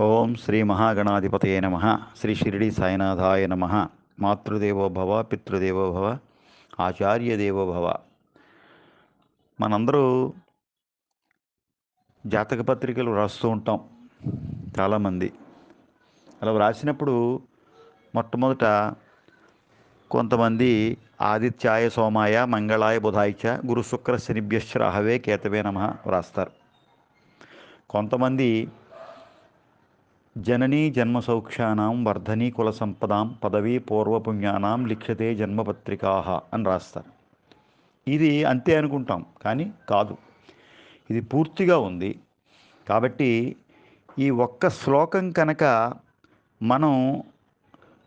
ఓం శ్రీ మహాగణాధిపతయ నమ. శ్రీ షిరిడి సాయినాథాయ నమ. మాతృదేవో భవ పితృదేవో ఆచార్య మనందరూ జాతక పత్రికలు రాస్తూ ఉంటాం చాలామంది. అలా వ్రాసినప్పుడు మొట్టమొదట కొంతమంది ఆదిత్యాయ సోమాయ మంగళాయ బుధాయిచ గురు శుక్ర శనిభ్యశ్రాహవే కేతవే నమ వ్రాస్తారు కొంతమంది జననీ జన్మసౌఖ్యానాం వర్ధనీ కుల సంపదాం పదవీ పూర్వపుణ్యానాం లిఖ్యతే జన్మపత్రికాహ అని రాస్తారు. ఇది అంతే అనుకుంటాం కానీ కాదు. ఇది పూర్తిగా ఉంది. కాబట్టి ఈ ఒక్క శ్లోకం కనుక మనం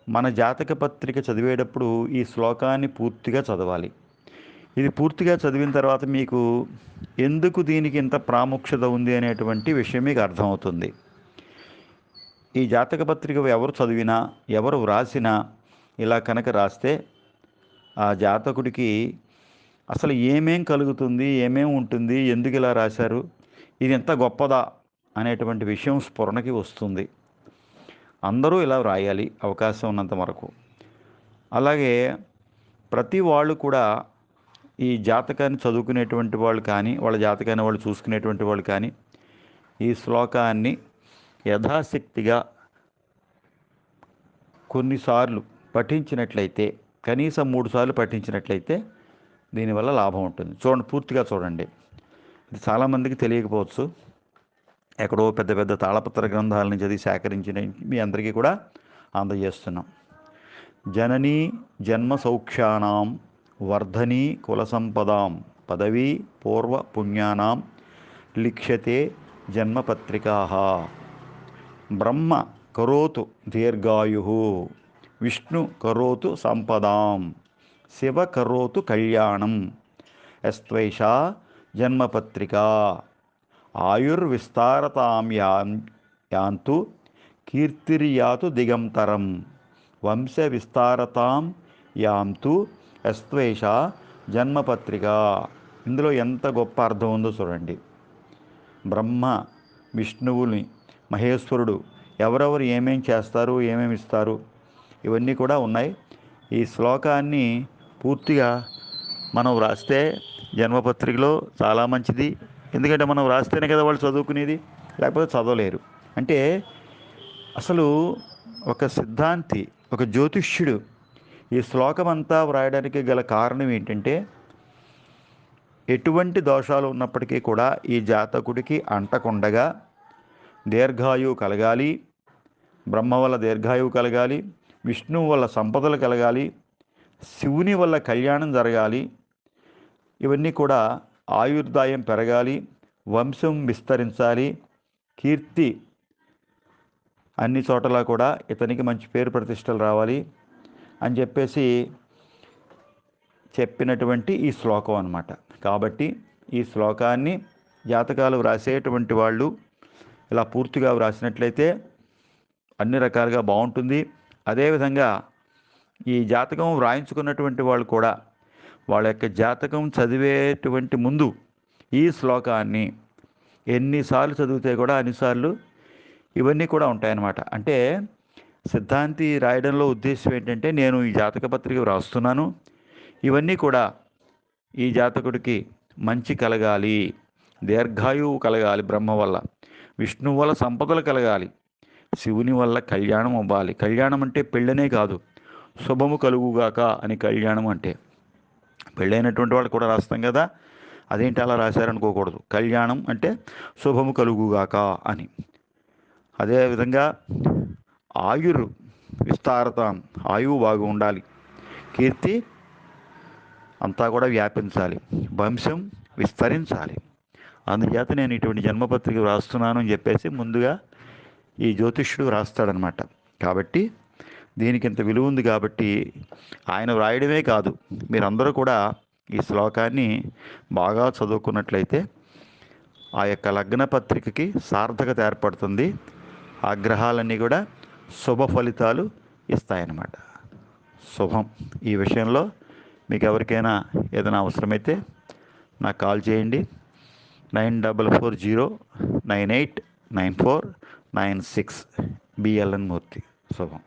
మన జాతక పత్రిక చదివేటప్పుడు ఈ శ్లోకాన్ని పూర్తిగా చదవాలి. ఇది పూర్తిగా చదివిన తర్వాత మీకు ఎందుకు దీనికి ఇంత ప్రాముఖ్యత ఉంది అనేటువంటి విషయం మీకు అర్థమవుతుంది. ఈ జాతక పత్రిక ఎవరు చదివినా ఎవరు వ్రాసినా ఇలా కనుక రాస్తే ఆ జాతకుడికి అసలు ఏమేం కలుగుతుంది ఏమేం ఉంటుంది ఎందుకు ఇలా రాశారు ఇది ఎంత గొప్పదా అనేటువంటి విషయం స్ఫురణకి వస్తుంది. అందరూ ఇలా వ్రాయాలి అవకాశం ఉన్నంత వరకు. అలాగే ప్రతి వాళ్ళు కూడా ఈ జాతకాన్ని చదువుకునేటువంటి వాళ్ళు కానీ వాళ్ళ జాతకాన్ని వాళ్ళు చూసుకునేటువంటి వాళ్ళు కానీ ఈ శ్లోకాన్ని యథాశక్తిగా కొన్నిసార్లు పఠించినట్లయితే కనీసం మూడు సార్లు పఠించినట్లయితే దీనివల్ల లాభం ఉంటుంది. చూడండి పూర్తిగా చూడండి. ఇది చాలామందికి తెలియకపోవచ్చు. ఎక్కడో పెద్ద పెద్ద తాళపత్ర గ్రంథాలను చదివి సేకరించిన మీ అందరికీ కూడా అందజేస్తున్నాం. జననీ జన్మ సౌఖ్యానాం వర్ధనీ కుల సంపదాం పదవీ పూర్వ పుణ్యానాం లిఖ్యతే జన్మపత్రికా బ్రహ్మ కరోతు దీర్ఘాయు విష్ణు కరోతు సంపదాం శివ కరోతు కళ్యాణం ఎస్త్వైషా జన్మపత్రిక ఆయుర్విస్తారతాం యాన్ యాంతు కీర్తిర్యాతు దిగంతరం వంశ విస్తారతాం యాంతు ఎస్వేష జన్మపత్రిక. ఇందులో ఎంత గొప్ప అర్థం ఉందో చూడండి. బ్రహ్మ విష్ణువుని మహేశ్వరుడు. ఎవరెవరు ఏమేమి చేస్తారు ఏమేమి ఇస్తారు ఇవన్నీ కూడా ఉన్నాయి. ఈ శ్లోకాన్ని పూర్తిగా మనం వ్రాస్తే జన్మపత్రికలో చాలా మంచిది. ఎందుకంటే మనం వ్రాస్తేనే కదా వాళ్ళు చదువుకునేది లేకపోతే చదవలేరు. అంటే అసలు ఒక సిద్ధాంతి ఒక జ్యోతిష్యుడు ఈ శ్లోకం అంతా వ్రాయడానికి గల కారణం ఏంటంటే ఎటువంటి దోషాలు ఉన్నప్పటికీ కూడా ఈ జాతకుడికి అంటకుండగా దీర్ఘాయువు కలగాలి బ్రహ్మ వల్ల దీర్ఘాయువు కలగాలి విష్ణువు వల్ల సంపదలు కలగాలి శివుని వల్ల కళ్యాణం జరగాలి ఇవన్నీ కూడా ఆయుర్దాయం పెరగాలి వంశం విస్తరించాలి కీర్తి అన్ని చోట్ల కూడా ఇతనికి మంచి పేరు ప్రతిష్టలు రావాలి అని చెప్పేసి చెప్పినటువంటి ఈ శ్లోకం అన్నమాట. కాబట్టి ఈ శ్లోకాన్ని జాతకాలు వ్రాసేటువంటి వాళ్ళు ఇలా పూర్తిగా వ్రాసినట్లయితే అన్ని రకాలుగా బాగుంటుంది. అదేవిధంగా ఈ జాతకం వ్రాయించుకున్నటువంటి వాళ్ళు కూడా వాళ్ళ యొక్క జాతకం చదివేటువంటి ముందు ఈ శ్లోకాన్ని ఎన్నిసార్లు చదివితే కూడా అన్నిసార్లు ఇవన్నీ కూడా ఉంటాయన్నమాట. అంటే సిద్ధాంతి రాయడంలో ఉద్దేశం ఏంటంటే నేను ఈ జాతక పత్రిక వ్రాస్తున్నాను. ఇవన్నీ కూడా ఈ జాతకుడికి మంచి కలగాలి. దీర్ఘాయువు కలగాలి బ్రహ్మ వల్ల. విష్ణువు వల్ల సంపదలు కలగాలి. శివుని వల్ల కళ్యాణం అవ్వాలి. కళ్యాణం అంటే పెళ్ళనే కాదు. శుభము కలుగుగాక అని కళ్యాణం అంటే. పెళ్ళైనటువంటి వాళ్ళు కూడా రాస్తాం కదా. అదేంటి అలా రాశారనుకోకూడదు. కళ్యాణం అంటే శుభము కలుగుగాక అని. అదేవిధంగా ఆయుర్ విస్తారత ఆయువు బాగా ఉండాలి. కీర్తి అంతా కూడా వ్యాపించాలి. వంశం విస్తరించాలి. అందుచేత నేను ఇటువంటి జన్మపత్రిక వ్రాస్తున్నాను అని చెప్పేసి ముందుగా ఈ జ్యోతిష్యుడు వ్రాస్తాడనమాట. కాబట్టి దీనికి ఇంత విలువ ఉంది కాబట్టి ఆయన వ్రాయడమే కాదు. మీరందరూ కూడా ఈ శ్లోకాన్ని బాగా చదువుకున్నట్లయితే ఆ యొక్క లగ్న పత్రికకి సార్థకత ఏర్పడుతుంది. ఆ గ్రహాలన్నీ కూడా శుభ ఫలితాలు ఇస్తాయన్నమాట. శుభం. ఈ విషయంలో మీకు ఎవరికైనా ఏదైనా అవసరమైతే నాకు కాల్ చేయండి. Nine double four zero nine eight nine four nine six BLN Murthy. சுகம்.